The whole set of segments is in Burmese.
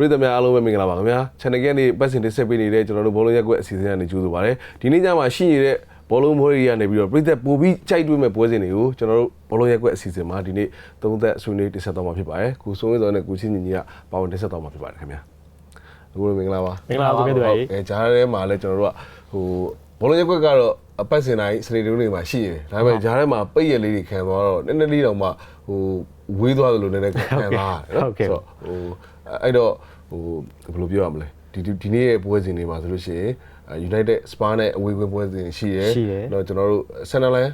ပြည်သူများအားလုံးပဲမင်္ဂလာပါခင်ဗျာ channel ကနေပတ်စင်တစ်ဆက်ပေးနေတဲ့ကျွန်တော်တို့ဘောလုံးရက်ကွက်အစီအစဉ်ကနေကြိုးဆိုပါရစေဒီနေ့ညမှာရှိနေတဲ့ဘောလုံးမိုးရီကနေပြီးတော့ပြည်သက်ပို့ပြီးကြိုက်တွေ့မဲ့ပွဲစဉ်တွေကိုကျွန်တော်တို့ဘောလုံးရက်ကွက်အစီအစဉ်မှာဒီနေ့သုံးသက်ဆွေးနွေးတင်ဆက်တော့မှာဖြစ်ပါတယ်ကိုစိုးဝင်းစောနဲ့ကိုချင်းညီညီကပါဝင်တင်ဆက်တော့မှာဖြစ်ပါတယ်ခင်ဗျာအခုလိုမင်္ဂလာပါမင်္ဂလာပါကိုမြတ်သူရေအဲဂျားထဲမှာလည်းကျွန်တော်တို့ကဟိုဘောလုံးရက်ကွက်ကတော့အပတ်စဉ်တိုင်းစနေတုန်းတွေမှာရှိတယ်ဒါပေမဲ့ဂျားထဲမှာပိတ်ရလေးတွေခံသွားတော့နည်းနည်းလေးတော့မှဟိုဝေးသွားသလိုနည်းနည်းခံသွားတယ်နော်ဆိုတော့ဟိုအဲ့တော့ ဟိုဘယ်လိုပြောရမလဲဒီဒီနေ့ရဲ့ပွဲစဉ်တွေမှာဆိုလို့ရှိရင် United Spa နဲ့အဝေးကွင်းပွဲစဉ်ရှိရယ်တော့ကျွန်တော်တို့ Sunderland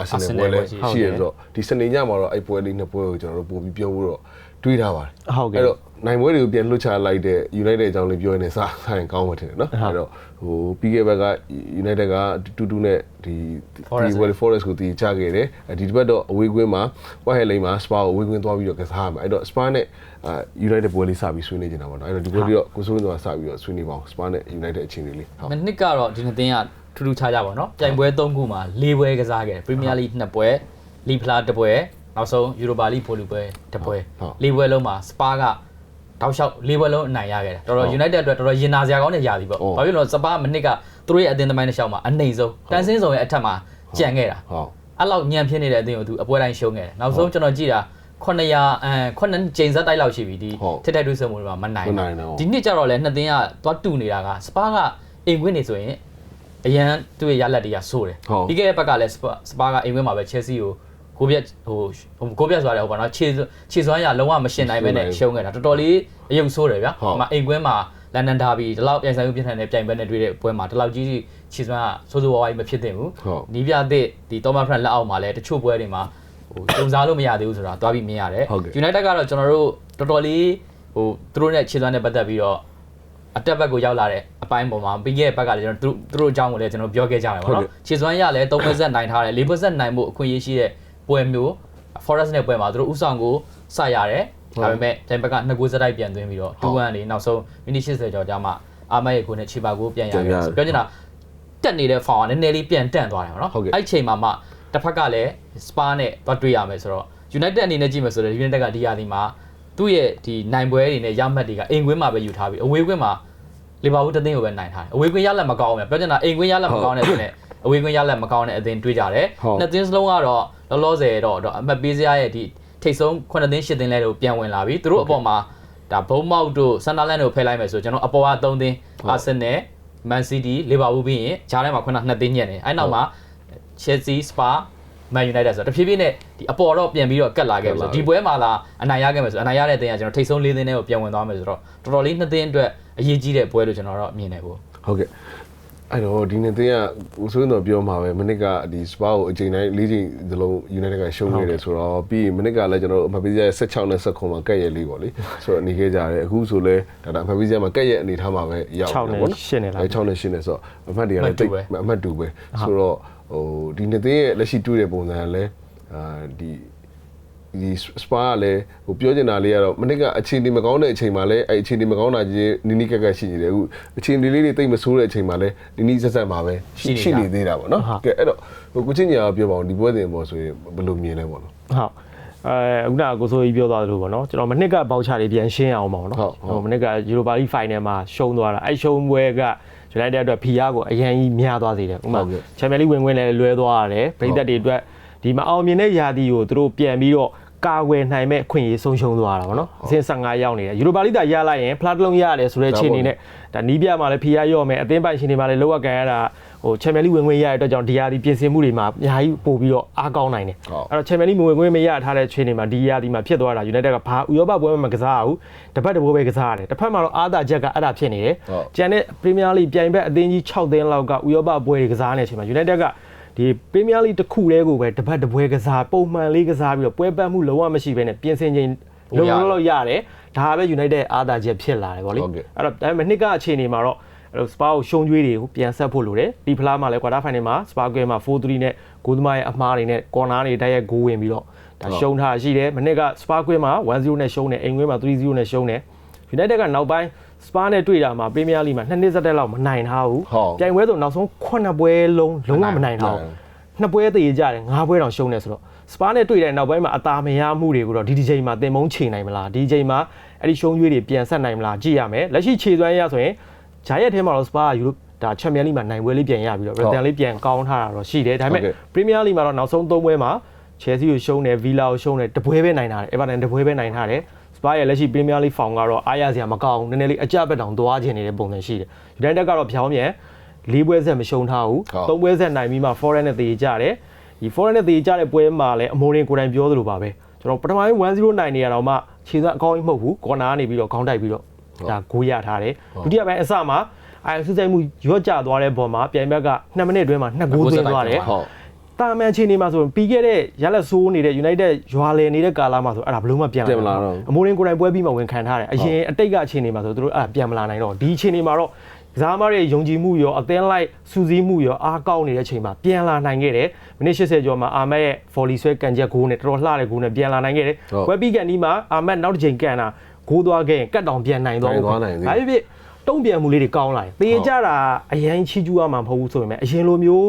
အာဆင်နယ်ပွဲလည်းရှိရဆိုတော့ဒီစနေညမှာတော့အဲ့ပွဲလေးနှစ်ပွဲကိုကျွန်တော်တို့ပို့ပြီးပြောဖို့တော့ တွေးထားပါတယ်ဟုတ်ကဲ့အဲ့တော့နိုင်ပွဲတွေကိုပြန်လွှတ်ချလိုက်တဲ့ United အကြောင်းလေးပြောရနေစားဆိုင်ကောင်းမှထင်တယ်နော်အဲ့တော့ဟိုပြီးခဲ့ဘက်က United ကတူတူနဲ့ဒီဒီ Well Forest ကိုတီးချခဲ့တယ်ဒီတစ်ပတ်တော့အဝေးကွင်းမှာ White Lane မှာ Spa ကိုအဝေးကွင်းသွားပြီးတော့ကစားမှာအဲ့တော့ Spa နဲ့ United ပွဲလေးစပြီးဆွေးနွေးနေတာပေါ့နော်အဲ့တော့ဒီပွဲပြီးတော့ကိုစိုးလင်းဆိုတာစပြီးတော့ဆွေးနွေးပါအောင် Spa နဲ့ United အခြေအနေလေးဟုတ်မနှစ်ကတော့ဒီနှစ်သင်းကထူးထူးခြားခြားပါနော်ပြိုင်ပွဲ၃ခုမှာ၄ပွဲကစားခဲ့ Premier League 2ပွဲ League Plus 2ပွဲ နောက်ဆုံးယူရိုပါလိဖိုလီပွဲတစ်ပွဲ၄ပွဲလုံးမှာစပါးကတောက်လျှောက်၄ပွဲလုံးအနိုင်ရခဲ့တယ်တော်တော် United အတွက်တော်တော်ရင်နာစရာကောင်းတဲ့ယာစီပေါ့ဘာဖြစ်လို့လဲစပါးမနစ်ကသူတို့ရဲ့အသင်းသမိုင်းတစ်လျှောက်မှာအနေဆုံးတန်ဆင်းဆောင်ရဲ့အထက်မှာကြံခဲ့တာဟုတ်အဲ့လောက်ညံဖြစ်နေတဲ့အသင်းကိုသူအပွဲတိုင်းရှုံးခဲ့တယ်နောက်ဆုံးကျွန်တော်ကြည့်တာ900အဲ9ချိန်ဇက်တိုက်လောက်ရှိပြီဒီထက်ထက်တွေးစမှုတွေမှာမနိုင်ဘူးဒီနှစ်ကျတော့လေနှစ်သင်းကသွားတူနေတာကစပါးကအိမ်ခွင်းနေဆိုရင်အရန်သူ့ရဲ့ရလက်တွေကဆိုးတယ်ပြီးခဲ့တဲ့ဘက်ကလည်းစပါးကအိမ်ခွင်းမှာပဲ Chelsea ကို ကိုပြက်ဟိုကိုပြက်ဆိုရတယ်ဟိုပါနော်ခြေခြေစွမ်းရလုံးဝမရှင်းနိုင်ပဲနဲ့ရှုံးခဲ့တာတော်တော်လေးအယုံဆိုးတယ်ဗျာဟိုမှာအိမ်ခွင်းမှာလန်ဒန်ဒါဘီဒီလောက်ပြိုင်ဆိုင်မှုပြင်းထန်တဲ့ပြိုင်ပွဲနဲ့တွေ့တဲ့ပွဲမှာဒီလောက်ကြီးခြေစွမ်းကဆိုးဆိုးဝါးဝါးကြီးမဖြစ်သင့်ဘူးနီးပြသစ်ဒီတောမဖရန်လက်အောက်မှာလည်းတချို့ပွဲတွေမှာဟိုတုံစားလို့မရသေးဘူးဆိုတာတွားပြီးမြင်ရတယ် United ကတော့ကျွန်တော်တို့တော်တော်လေးဟိုသူတို့နဲ့ခြေစွမ်းနဲ့ပတ်သက်ပြီးတော့အတက်ဘက်ကိုရောက်လာတဲ့အပိုင်းပေါ်မှာပြီးခဲ့တဲ့ဘက်ကလည်းကျွန်တော်တို့သူတို့အကြောင်းကိုလည်းကျွန်တော်ပြောခဲ့ကြတယ်ပေါ့နော်ခြေစွမ်းရလည်း3%နိုင်ထားတယ်4%နိုင်မှုအခွင့်အရေးရှိတဲ့ ပွဲမျိုး Forest နဲ့ပွဲမှာသူတို့ဥဆောင်ကိုစရတယ်ဒါပေမဲ့တိုင်ဘက်က2ဂိုးစတိုက်ပြန်သွင်းပြီးတော့2-1လေးနောက်ဆုံးမိနစ်80ကျော်ကြာမှအာမရဲ့ကိုနဲ့ခြေပါကိုပြန်ရတယ်ဆိုပြောချင်တာတက်နေတဲ့ foul ကနည်းနည်းလေးပြန်တန့်သွားတယ်ပေါ့နော်အဲ့ချိန်မှာမှတစ်ဖက်ကလည်း Spa နဲ့သွားတွေ့ရမယ်ဆိုတော့ United အနေနဲ့ကြည့်မယ်ဆိုတော့ United ကဒီရာသီမှာသူ့ရဲ့ဒီနိုင်ပွဲတွေနဲ့ရမှတ်တွေကအိမ်ကွင်းမှာပဲယူထားပြီးအဝေးကွင်းမှာလီဗာပူးတသိန်းကိုပဲနိုင်ထားတယ်အဝေးကွင်းရလက်မကောင်းဘူးပြောချင်တာအိမ်ကွင်းရလက်မကောင်းတဲ့ဆိုနဲ့ အဝေးကွင်းရလက်မကောင်းတဲ့အသင်းတွေးကြတယ်နှစ်သင်းစလုံးကတော့လောလောဆယ်တော့အမှတ်ပေးစရာရဲ့ဒီထိတ်ဆုံး9သင်း10သင်းလဲတို့ပြန်ဝင်လာပြီသူတို့အပေါ်မှာဒါဘုံမောက်တို့ဆန်ဒါလန်တို့ဖယ်လိုက်မယ်ဆိုကျွန်တော်အပေါ်က3သင်းအာဆင်နယ်မန်စီးတီးလီဗာပူးပြီးရင်ဂျားထဲမှာခုန2သင်းညက်နေအဲ့နောက်မှာ Chelsea Spa Man United ဆိုတော့တဖြည်းဖြည်းနဲ့ဒီအပေါ်တော့ပြန်ပြီးတော့ကတ်လာခဲ့ပြီဆိုဒီပွဲမှာလာအနိုင်ရခဲ့မယ်ဆိုအနိုင်ရတဲ့တင်းကကျွန်တော်ထိတ်ဆုံး၄သင်းနဲ့ကိုပြန်ဝင်သွားမယ်ဆိုတော့တော်တော်လေးနှစ်သင်းအတွက်အရေးကြီးတဲ့ပွဲလို့ကျွန်တော်တော့မြင်နေဘူးဟုတ်ကဲ့ အဲ့တော့ဒီနေ့တင်းကဦးစိုးတော့ပြောမှာပဲမနစ်ကဒီ Spa ကိုအချိန်တိုင်း၄ချိန်သလုံး United ကရှုံးနေတယ်ဆိုတော့ပြီးရင်မနစ်ကလည်းကျွန်တော်တို့အမပေးစရ16နဲ့19မှာကက်ရက်လေးပေါ့လေဆိုတော့နေခဲ့ကြတယ်အခုဆိုလဲဒါဒါအမပေးစရမှာကက်ရက်အနေထားမှာပဲရောက်6နဲ့8နဲ့လားအဲ6နဲ့8နဲ့ဆိုတော့အမှတ်တွေကလည်းတိတ်အမှတ်တူပဲဆိုတော့ဟိုဒီနေ့တင်းရဲ့လက်ရှိတွေ့တဲ့ပုံစံကလည်းအာဒီ ဒီစပါကလည်းဟိုပြောချင်တာလေးကတော့မနစ်ကအခြေအနေမကောင်းတဲ့အချိန်မှာလည်းအဲအခြေအနေမကောင်းတာကြီးနီးနီးကက်ကက်ရှိနေတယ်အခုအခြေအနေလေးတွေတိတ်မဆိုးတဲ့အချိန်မှာလည်းနီးနီးဆက်ဆက်မှာပဲရှိနေသေးတာပေါ့နော်ကဲအဲ့တော့ဟိုကိုချင်းညာပြောပါအောင်ဒီပွဲစဉ်ပေါ့ဆိုရင်ဘယ်လိုမြင်လဲပေါ့နော်ဟုတ်အဲခုနကကိုစိုးကြီးပြောသွားသလိုပေါ့နော်ကျွန်တော်မနစ်ကဘောက်ချတွေပြန်ရှင်းအောင်ပါပေါ့နော်ဟိုမနစ်ကယူရိုပါလိဖိုင်နယ်မှာရှုံးသွားတာအဲရှုံးပွဲက United အတွက်ဖီယာကိုအရင်ကြီးများသွားစေတယ်ဥပမာချန်ပီယံလိဝင်ဝင်လည်းလွဲသွားရတယ်ပြည်သက်တွေအတွက်ဒီမအောင်မြင်တဲ့ယာတီကိုသူတို့ပြန်ပြီးတော့ ကာဝယ်နိုင်မဲ့ခွင့်ရေးဆုံးရှုံးသွားတာပေါ့နော်အဆင့်15ရောက်နေတယ်ယူရိုပါလိတာရလိုက်ရင်ဖလားတစ်လုံးရတယ်ဆိုတဲ့အခြေအနေနဲ့ဒါနီးပြမှာလည်းဖီယာရော့မယ်အသင်းပိုင်ရှင်တွေမှာလည်းလောက်ရကန်ရတာဟိုချန်ပီယံလိဝင်ဝင်ရတဲ့အတွက်ကြောင့်ဒီယာတီပြင်ဆင်မှုတွေမှာအများကြီးပို့ပြီးတော့အားကောင်းနိုင်တယ်အဲ့တော့ချန်ပီယံလိဝင်ဝင်မရထားတဲ့အခြေအနေမှာဒီယာတီမှာဖြစ်သွားတာယူနိုက်တက်ကဘာဥရောပပွဲမှာမကစားဘူးတစ်ပတ်တစ်ပွဲပဲကစားရတယ်တစ်ဖက်မှာတော့အားသာချက်ကအဲ့ဒါဖြစ်နေတယ်ကျန်တဲ့ပရီးမီးယားလိပြိုင်ဘက်အသင်းကြီး6သင်းလောက်ကဥရောပပွဲတွေကစားနေတဲ့အချိန်မှာယူနိုက်တက်က ဒီပရီးမီးယားလိတစ်ခုတည်းကိုပဲတစ်ပတ်တစ်ပွဲကစားပုံမှန်လေးကစားပြီးတော့ပွဲပတ်မှုလုံးဝမရှိဘဲနဲ့ပြင်ဆင်ချိန်လုံးလုံးလောက်ရတယ်ဒါပဲ United အားသာချက်ဖြစ်လာတယ်ဗောလေအဲ့တော့ဒါပေမဲ့နှစ်ကအခြေအနေမှာတော့စပါကိုရှုံးကြွေးတွေကိုပြန်ဆက်ဖို့လိုတယ်ဒီဖလားမှာလည်းကွာတာဖိုင်နယ်မှာစပါကွဲမှာ4-3နဲ့ဂိုးသမားရဲ့အမှားတွေနဲ့ကော်နာတွေတိုက်ရိုက်ဂိုးဝင်ပြီးတော့ဒါရှုံးထားရှိတယ်မနစ်ကစပါကွဲမှာ1-0နဲ့ရှုံးတယ်အိမ်ကွင်းမှာ3-0နဲ့ရှုံးတယ် United ကနောက်ပိုင်း စပါနဲ့တွေ့တာမှာပရီးမီးယားလိမှာနှစ်နှစ်ဆက်တက်လောက်မနိုင်ထားဘူးပြိုင်ပွဲဆိုနောက်ဆုံး9ပွဲလုံးလုံးဝမနိုင်ထားဘူးနှစ်ပွဲတည်ကြတယ်၅ပွဲတောင်ရှုံးနေဆိုတော့စပါနဲ့တွေ့တဲ့နောက်ပိုင်းမှာအသာမရမှုတွေကိုတော့ဒီဒီချိန်မှာတင်မုံချိန်နိုင်မလားဒီချိန်မှာအဲ့ဒီရှုံးရွေးတွေပြန်ဆက်နိုင်မလားကြည့်ရမယ်လက်ရှိခြေစွမ်းရဆိုရင်ဂျာရက်ထဲမှာတော့စပါကယူရိုဒါချန်ပီယံလိမှာနိုင်ပွဲလေးပြန်ရပြီးတော့ရတန်လေးပြန်ကောင်းထားတာတော့ရှိတယ်ဒါပေမဲ့ပရီးမီးယားလိမှာတော့နောက်ဆုံး၃ပွဲမှာချယ်ဆီကိုရှုံးတယ်ဗီလာကိုရှုံးတယ်တပွဲပဲနိုင်ထားတယ်အေဗာတန်တပွဲပဲနိုင်ထားတယ် စပါရဲ့လက်ရှိပရီးမီးယားလိဖောင်ကတော့အားရစရာမကောင်းဘူးနည်းနည်းလေးအကြက်ဘက်တောင်သွားခြင်းနေတဲ့ပုံစံရှိတယ်ယူနိုက်တက်ကတော့ဖြောင်းမြန်၄ပွဲဆက်မရှုံးထားဘူး၃ပွဲဆက်နိုင်ပြီးမှ foreign နဲ့တေးကြတယ်ဒီ foreign နဲ့တေးကြတဲ့ပွဲမှာလည်းအမိုးရင်ကိုယ်တိုင်ပြောသလိုပါပဲကျွန်တော်ပထမပိုင်း1-0နိုင်နေရတော့မှခြေစွမ်းအကောင်းကြီးမဟုတ်ဘူးကော်နာကနေပြီးတော့ခေါင်းတိုက်ပြီးတော့ဒါဂိုးရထားတယ်ဒုတိယပိုင်းအစမှာအဲဆူဆိုင်မှုရော့ကျသွားတဲ့ဘောမှာပြိုင်ဘက်က2မိနစ်အတွင်းမှာ2ဂိုးသွင်းသွားတယ်ဟု တ်တာမန်ချင်းနေမှာဆိုရင်ပြီးခဲ့တဲ့ရလက်ဆိုးနေတဲ့ United ရွာလည်နေတဲ့ကာလာမှာဆိုအဲ့ဒါဘလို့မှပြန်လာအမိုးရင်ကိုယ်တိုင်ပွဲပြီးမှဝင်ခံထားတယ်အရင်အတိတ်ကအခြေအနေမှာဆိုသူတို့အဲ့ဒါပြန်မလာနိုင်တော့ဒီအခြေအနေမှာတော့ကစားမရဲ့ယုံကြည်မှုရောအသင်းလိုက်စူးစီးမှုရောအားကောင်းနေတဲ့အချိန်မှာပြန်လာနိုင်ခဲ့တယ်မိနစ်80ကျော်မှာအာမက်ရဲ့ volley ဆွဲကန်ချက်ဂိုးနဲ့တော်တော်လှတဲ့ဂိုးနဲ့ပြန်လာနိုင်ခဲ့တယ်ဝက်ပီကန်ဒီမှာအာမက်နောက်တစ်ချိန်ကန်တာဂိုးသွားခဲ့ရင်ကတ်တောင်ပြန်နိုင်သွားဘူးဒါဖြစ်ဖြစ်တုံ့ပြန်မှုလေးတွေကောင်းလာတယ်တေးကြတာအရင်ချီကျူးရမှာမဟုတ်ဘူးဆိုပေမဲ့အရင်လိုမျိုး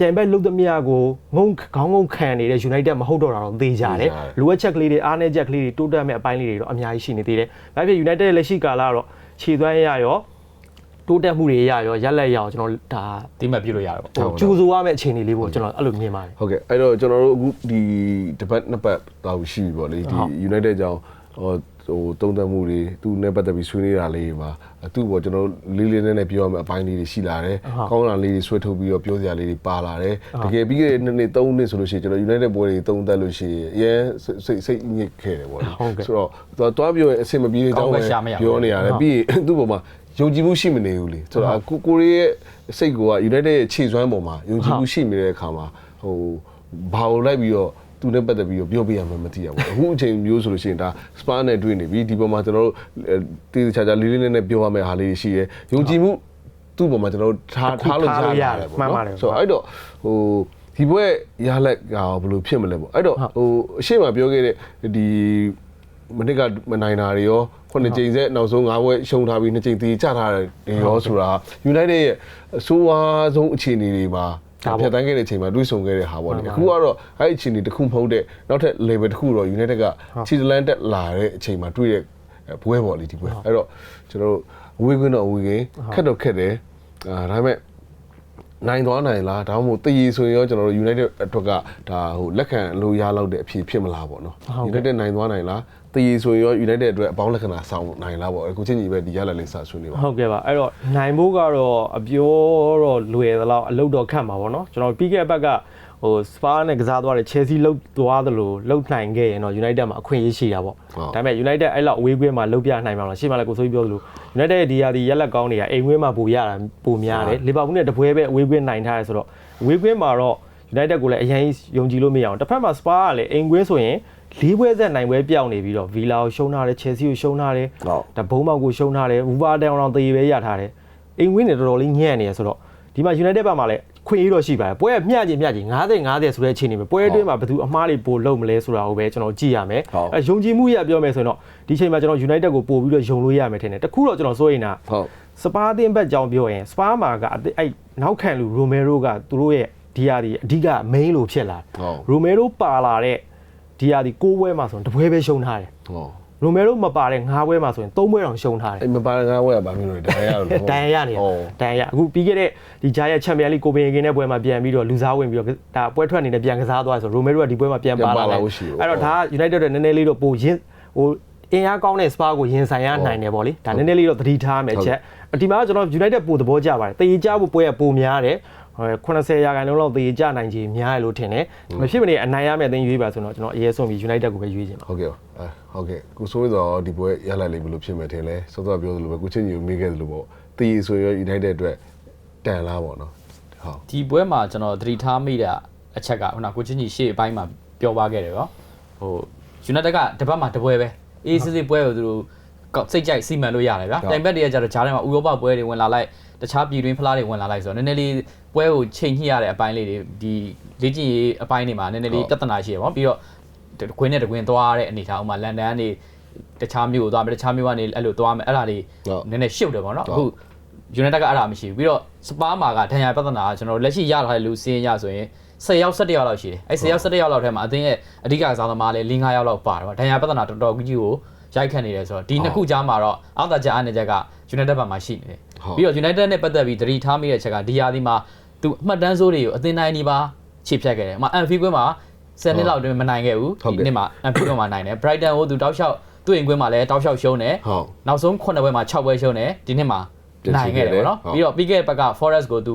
ပြန်ဘက်လုတ်သမျှကိုငုံခေါင်းငုံခံနေတဲ့ United မဟုတ်တော့တာတော့သိကြတယ်လိုအပ်ချက်ကလေးတွေအားနည်းချက်ကလေးတွေတိုးတက်မဲ့အပိုင်းလေးတွေတော့အများကြီးရှိနေသေးတယ်ဒါဖြစ် United ရဲ့လက်ရှိကာလကတော့ခြေသွမ်းရရောတိုးတက်မှုတွေရရောရက်လက်ရအောင်ကျွန်တော်ဒါဒီမှပြုလို့ရတယ်ပေါ့ကျူဆိုရမယ့်အခြေအနေလေးပေါ့ကျွန်တော်အဲ့လိုမြင်ပါတယ်ဟုတ်ကဲ့အဲ့တော့ကျွန်တော်တို့အခုဒီတပတ်နှစ်ပတ်တော့ရှိပြီပေါ့လေဒီ United ကြောင့် ဟိုဟိုတုံးတက်မှုတွေသူနဲ့ပတ်သက်ပြီးဆွေးနွေးတာလေးတွေမှာသူ့ပေါ်ကျွန်တော်လေးလေးနည်းနည်းပြောရမယ့်အပိုင်းလေးတွေရှိလာတယ်ကောင်းတာလေးတွေဆွဲထုတ်ပြီးတော့ပြောစရာလေးတွေပါလာတယ်တကယ်ပြီးခဲ့တဲ့နှစ်နှစ်သုံးနှစ်ဆိုလို့ရှိရင်ကျွန်တော် United ပွဲတွေတုံးတက်လို့ရှိရင်အရင်စိတ်စိတ်ညစ်ခဲ့တယ်ပေါ့လေဆိုတော့သွားသွားပြောရင်အဆင်မပြေတဲ့အကြောင်းပဲပြောနေရတယ်ပြီးရင်သူ့ပေါ်မှာယုံကြည်မှုရှိမနေဘူးလေဆိုတော့ကိုကိုရီးရဲ့စိတ်က United ရဲ့ခြေစွမ်းပေါ်မှာယုံကြည်မှုရှိနေတဲ့အခါမှာဟိုဘာလို့လိုက်ပြီးတော့ သူနဲ့ပတ်သက်ပြီးတော့ပြောပြရမှမသိရဘူးအခုအချိန်မျိုးဆိုလို့ရှိရင်ဒါစပါနဲ့တွေ့နေပြီဒီပေါ်မှာကျွန်တော်တို့တည်တခြားခြားလေးလေးနက်နက်ပြောရမယ့်ဟာလေးရှိရဲယုံကြည်မှုသူ့ပေါ်မှာကျွန်တော်တို့ထားထားလို့ရတယ်ပေါ့နော်ဆိုတော့အဲ့တော့ဟိုဒီဘွဲရလက်ကဘယ်လိုဖြစ်မလဲပေါ့အဲ့တော့ဟိုအရှိမပြောခဲ့တဲ့ဒီမနစ်ကမနိုင်တာတွေရောခုနှစ်ကြိမ်ဆက်နောက်ဆုံး၅ဘွဲရှုံထားပြီးနှစ်ကြိမ်တည်ချထားတယ်ရောဆိုတာ United ရဲ့အဆိုးဝါးဆုံးအခြေအနေတွေမှာ ဒါဖြတ်တန်းခဲ့တဲ့အချိန်မှာတွေးဆုံခဲ့တဲ့ဟာပေါ့လေအခုကတော့အဲ့ဒီအခြေအနေတစ်ခုမဟုတ်တဲ့နောက်ထပ် level တစ်ခုတော့ United ကချီတလန်တက်လာတဲ့အချိန်မှာတွေးတဲ့ဘွဲပေါ့လေဒီဘွဲအဲ့တော့ကျွန်တော်တို့ဝေးကွင်းတော့ဝေးကင်းခက်တော့ခက်တယ်အာဒါပေမဲ့နိုင်သွားနိုင်လားဒါမှမဟုတ်တည်ရဆိုရင်ရောကျွန်တော်တို့ United အတွက်ကဒါဟိုလက်ခံလို့ရလောက်တဲ့အဖြစ်ဖြစ်မလားပေါ့နော် United နိုင်သွားနိုင်လား တည်ရဆိုရင်ရော United အတွက်အပေါင်းလက္ခဏာဆောင်နိုင်လားပေါ့အခုချင်းကြီးပဲဒီရလက်လေးစဆွေးနေပါဟုတ်ကဲ့ပါအဲ့တော့နိုင်ဖို့ကတော့အပြောတော့လွယ်သလောက်အလုပ်တော့ခတ်မှာပေါ့နော်ကျွန်တော်ပြီးခဲ့တဲ့ဘက်ကဟိုစပါနဲ့ကစားသွားတယ် Chelsea လုတ်သွားသလိုလုတ်နိုင်ခဲ့ရင်တော့ United မှာအခွင့်အရေးရှိတာပေါ့ဒါပေမဲ့ United အဲ့လောက်အဝေးကွင်းမှာလုတ်ပြနိုင်မှာလားရှေ့မှာလည်းကိုဆိုပြီးပြောသလို United ရဲ့ဒီဟာဒီရက်လက်ကောင်းတွေကအိမ်ကွင်းမှာပိုရတာပိုများတယ်လီဗာပူးနဲ့တပွဲပဲအဝေးကွင်းနိုင်ထားတယ်ဆိုတော့အဝေးကွင်းမှာတော့ United ကိုလည်းအရင်ယုံကြည်လို့မရအောင်တစ်ဖက်မှာ Spa ကလည်းအိမ်ကွင်းဆိုရင်လေးပွဲဆက်နိုင်ပွဲပြောင်းနေပြီးတော့ Villa ကိုရှုံးထားတယ် Chelsea ကိုရှုံးထားတယ်ဒါဘုံမောက်ကိုရှုံးထားတယ် Wolverhampton အောင်တေးပဲရထားတယ်အိမ်ကွင်းတွေတော်တော်လေးညံ့နေရဆိုတော့ဒီမှာ United ဘက်မှာလည်းခွင့်ရတော့ရှိပါတယ်ပွဲမျှချင်းမျှချင်း90 90ဆိုတဲ့အခြေအနေပဲပွဲအတွင်းမှာဘယ်သူအမားတွေပို့လုံးမလဲဆိုတာကိုပဲကျွန်တော်ကြည့်ရမယ်အဲယုံကြည်မှုရပြောမယ်ဆိုရင်တော့ဒီချိန်မှာကျွန်တော် United ကိုပို့ပြီးတော့ယုံလို့ရမယ်ထင်တယ်တခုတော့ကျွန်တော်စိုးရင်တာဟုတ်စပါးတင်ဘက်ကြောင်းပြောရင်စပါးမာကအဲ့နောက်ခံလူရိုမဲရိုကသူတို့ရဲ့ ဒီယာဒီအဓိက main လို့ဖြစ်လာရိုမဲရိုပါလာတဲ့ဒီယာဒီ6ပွဲမှာဆိုရင်တပွဲပဲရှုံးထားတယ်ဟုတ်ရိုမဲရိုမပါတဲ့9ပွဲမှာဆိုရင်3ပွဲတောင်ရှုံးထားတယ်အဲ့မပါငါးဝဲကဘာမျိုးလဲဒဏ်ရလို့ တန်ရနေတန်ရအခုပြီးခဲ့တဲ့ဒီဂျာရဲ့ချန်ပီယံလိကိုပင်ကင်းတဲ့ပွဲမှာပြန်ပြီးတော့လူစားဝင်ပြီးတော့ဒါပွဲထွက်အနေနဲ့ပြန်ကစားသွားဆိုရိုမဲရိုကဒီပွဲမှာပြန်ပါလာတယ်အဲ့တော့ဒါ United တွေနည်းနည်းလေးတော့ပိုရင်းဟိုအင်အားကောင်းတဲ့ Spa ကိုရင်ဆိုင်ရနိုင်တယ်ဗောလေဒါနည်းနည်းလေးတော့သတိထားမယ်ချက်ဒီမှာကျွန်တော် United ပိုသဘောကျပါတယ်တည်ကြဖို့ပွဲကပိုများတယ် 80ရာခိုင်နှုန်းလောက်သေကြနိုင်ခြင်းများတယ်လို့ထင်တယ်မဖြစ်မနေအနိုင်ရမယ့်အသင်းရွေးပါဆိုတော့ကျွန်တော်အရေးဆုံးပြီး United ကိုပဲရွေးချင်ပါဟုတ်ကဲ့ပါအဲဟုတ်ကဲ့ကိုစိုးစောဒီပွဲရလိုက်လိမ့်မလို့ဖြစ်မယ်ထင်လဲစောစောပြောသလိုပဲကိုချင်းကြီးကိုမေးခဲ့သလိုပေါ့တည်ဆိုရော United အတွက်တန်လားပေါ့နော်ဟုတ်ဒီပွဲမှာကျွန်တော်သတိထားမိတဲ့အချက်ကခုနကိုချင်းကြီးရှေ့အပိုင်းမှာပြောပါခဲ့တယ်ရောဟို United ကတပတ်မှာတပွဲပဲအေးစစ်စစ်ပွဲကိုသူတို့ စိတ်ကြိုက်စီမံလို့ရတယ်ဗျာတိုင်ဘက်တွေကကြတော့ဂျားထဲမှာဥရောပပွဲတွေဝင်လာလိုက်တခြားပြည်တွင်းဖလားတွေဝင်လာလိုက်ဆိုတော့နည်းနည်းလေးပွဲကိုချိန်ညှိရတဲ့အပိုင်းလေးတွေဒီလေ့ကျင့်ရေးအပိုင်းတွေမှာနည်းနည်းလေးပြဿနာရှိရပါဘောပြီးတော့ခွင်းနဲ့တကွင်းသွားတဲ့အနေထားဥမာလန်ဒန်ကနေတခြားမြို့ကိုသွားမယ်တခြားမြို့ကနေအဲ့လိုသွားမယ်အဲ့ဒါလေးနည်းနည်းရှုပ်တယ်ပေါ့နော်အခု United ကအဲ့ဒါမရှိဘူးပြီးတော့စပါးမာကဒဏ်ရာပြဿနာကကျွန်တော်လက်ရှိရထားတဲ့လူစင်းရဆိုရင်10ယောက်17ယောက်လောက်ရှိတယ်အဲ့10ယောက်17ယောက်လောက်ထဲမှာအသင်းရဲ့အဓိကစားသမားလေး5-6ယောက်လောက်ပါတယ်ပေါ့ဒဏ်ရာပြဿနာတော်တော်ကြီးကို ရိုက်ခတ်နေတယ်ဆိုတော့ဒီနှစ်ခုကြားမှာတော့အောက်တာချက်အားနေချက်က United ဘက်မှာရှိနေတယ်ပြီးတော့ United နဲ့ပတ်သက်ပြီးသတိထားမိတဲ့ချက်ကဒီရာသီမှာသူအမှတ်တမ်းစိုးတွေကိုအသင်းတိုင်းဒီပါခြေဖြတ်ခဲ့တယ်။အမ Anfield ကွင်းမှာ10နှစ်လောက်အတွင်းမနိုင်ခဲ့ဘူး။ဒီနှစ်မှာ Anfield ကွင်းမှာနိုင်တယ်။ Brighton ကိုသူတောက်လျှောက်သူ့အိမ်ကွင်းမှာလည်းတောက်လျှောက်ရှုံးတယ်ဟုတ်။နောက်ဆုံး9ပွဲမှာ6ပွဲရှုံးတယ်ဒီနှစ်မှာနိုင်ခဲ့တယ်ပေါ့နော်ဟုတ်။ပြီးတော့ပြီးခဲ့တဲ့ဘက်က Forest ကိုသူ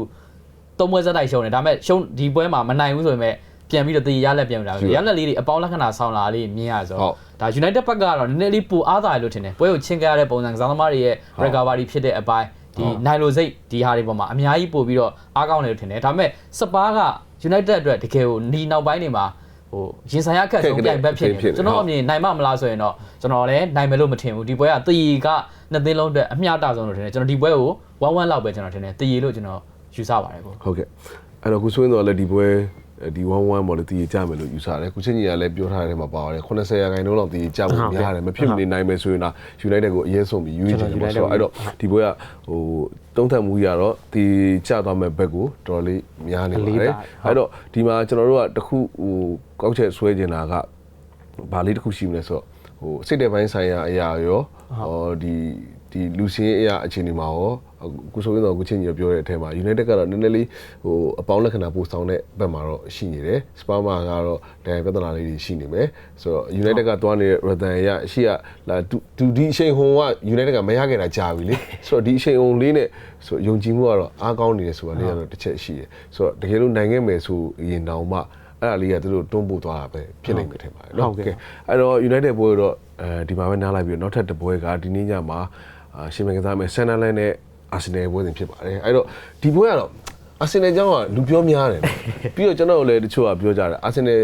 သုံးပွဲစက်တိုက်ရှုံးတယ်ဒါပေမဲ့ရှုံးဒီပွဲမှာမနိုင်ဘူးဆိုပေမဲ့ပြန်ပြီးတော့တည်ရလက်ပြန်လာတယ်။ရလက်လေးတွေအပေါင်းလက္ခဏာဆောင်လာလေးမြင်ရဆိုဟုတ်တော့ ဒါ United ဘက်ကတော့နည်းနည်းလေးပိုအားသာရလို့ထင်တယ်ပွဲကိုချင်းကြရတဲ့ပုံစံကစားသမားတွေရဲ့ recovery ဖြစ်တဲ့အပိုင်းဒီနိုင်လိုစိတ်ဒီဟာတွေပေါ်မှာအများကြီးပို့ပြီးတော့အားကောင်းတယ်လို့ထင်တယ်ဒါပေမဲ့စပါးက United အတွက်တကယ်ကိုနီနောက်ပိုင်းတွေမှာဟိုရင်ဆိုင်ရအခက်ဆုံးပြိုင်ဘက်ဖြစ်နေတယ်ကျွန်တော်အမြင်နိုင်မမလားဆိုရင်တော့ကျွန်တော်လည်းနိုင်မယ်လို့မထင်ဘူးဒီပွဲကတည်ကနှစ်သိန်းလုံးအတွက်အမျှတဆုံးလို့ထင်တယ်ကျွန်တော်ဒီပွဲကို1-1လောက်ပဲကျွန်တော်ထင်တယ်တည်လို့ကျွန်တော်ယူဆပါတယ်ကိုဟုတ်ကဲ့အဲ့တော့ခုဆိုရင်တော့လည်းဒီပွဲ ဒီ11ပေါ့လေတည်ကြမယ်လို့ယူဆတယ်ခုချင်းကြီးကလည်းပြောထားတဲ့မှာပါပါတယ်80ရာခိုင်နှုန်းလောက်တည်ကြဖို့များတယ်မဖြစ်မနေနိုင်မယ်ဆိုရင်တော့ United ကိုအရေးဆုံးပြီးယူကြတယ်ပေါ့ဆိုတော့အဲ့တော့ဒီပွဲကဟိုတုံးထက်မှုကြီးကတော့တည်ကြသွားမဲ့ဘက်ကိုတော်တော်လေးများနေပါတယ်အဲ့တော့ဒီမှာကျွန်တော်တို့ကတခုဟိုကောက်ချက်ဆွဲနေတာကဘာလေးတစ်ခုရှိမလဲဆိုတော့ဟိုစိတ်တဲ့ပိုင်းဆိုင်ရာအရာရောဟောဒီဒီလူစင်းအရာအခြေအနေမှာရော အခုဆိုရင်တော့ကိုချင်းကြီးပြောတဲ့အထက်မှာ United ကတော့နည်းနည်းလေးဟိုအပေါင်းလက္ခဏာပိုဆောင်တဲ့ဘက်မှာတော့ရှိနေတယ်။ Spurs မှာကတော့ဒဏ်ရာပြဿနာလေးတွေရှိနေမယ်။ဆိုတော့ United ကတွားနေတဲ့ Rothan ရအရှိကလာတူဒီအချိန်ဟိုက United ကမရခဲ့တာကြာပြီလေ။ဆိုတော့ဒီအချိန်ဟိုလေးနဲ့ဆိုယုံကြည်မှုကတော့အားကောင်းနေတယ်ဆိုတာလေးကတော့တစ်ချက်ရှိတယ်။ဆိုတော့တကယ်လို့နိုင်ခဲ့မယ်ဆိုရင်တောင်မှအဲ့ဒါလေးကသူတို့တွန်းပို့သွားတာပဲဖြစ်နိုင်မယ်ထင်ပါတယ်နော်ဟုတ်ကဲ့အဲ့တော့ United ပွဲတော့အဲဒီမှာပဲနားလိုက်ပြီးတော့နောက်ထပ်တစ်ပွဲကဒီနေ့ညမှာအာရှင်မန်ကစားမယ် Sunderland နဲ့ Arsenal ပွဲစဉ်ဖြစ်ပါတယ်အဲ့တော့ဒီပွဲကတော့ Arsenal အကြောင်းကလူပြောများတယ်နော်ပြီးတော့ကျွန်တော်တို့လည်းတချို့ကပြောကြတယ် Arsenal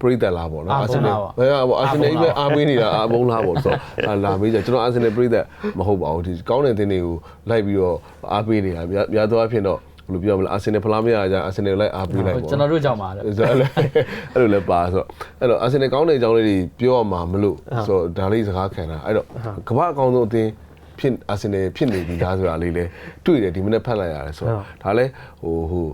ဟိုပရိသတ်လားပေါ့နော် Arsenal ဘယ်ကပေါ့ Arsenal ကြီးပဲအားပေးနေတာအဘုံလားပေါ့ဆိုတော့လာမေးကြကျွန်တော် Arsenal ပရိသတ်မဟုတ်ပါဘူးဒီကောင်းတဲ့တင်းတွေကိုလိုက်ပြီးတော့အားပေးနေတာများများသောအားဖြင့်တော့ဘယ်လိုပြောမလဲ Arsenal ဖလားမရကြ Arsenal လိုက်အားပေးလိုက်ပေါ့ကျွန်တော်တို့ကြောင့်ပါလေဆိုတော့အဲ့လိုလည်းပါဆိုတော့အဲ့တော့အာဆင်နယ်ကောင်းတဲ့အကြောင်းလေးတွေပြောရမှာမလို့ဆိုတော့ဒါလေးစကားခံတာအဲ့တော့ကမ္ဘာအကောင်းဆုံးအသင်း ဖြစ်အာဆင်နယ်ဖြစ်နေပြီလားဆိုတာလေးလည်းတွေ့တယ်ဒီမနေ့ဖတ်လိုက်ရတယ်ဆိုတော့ဒါလည်းဟိုဟို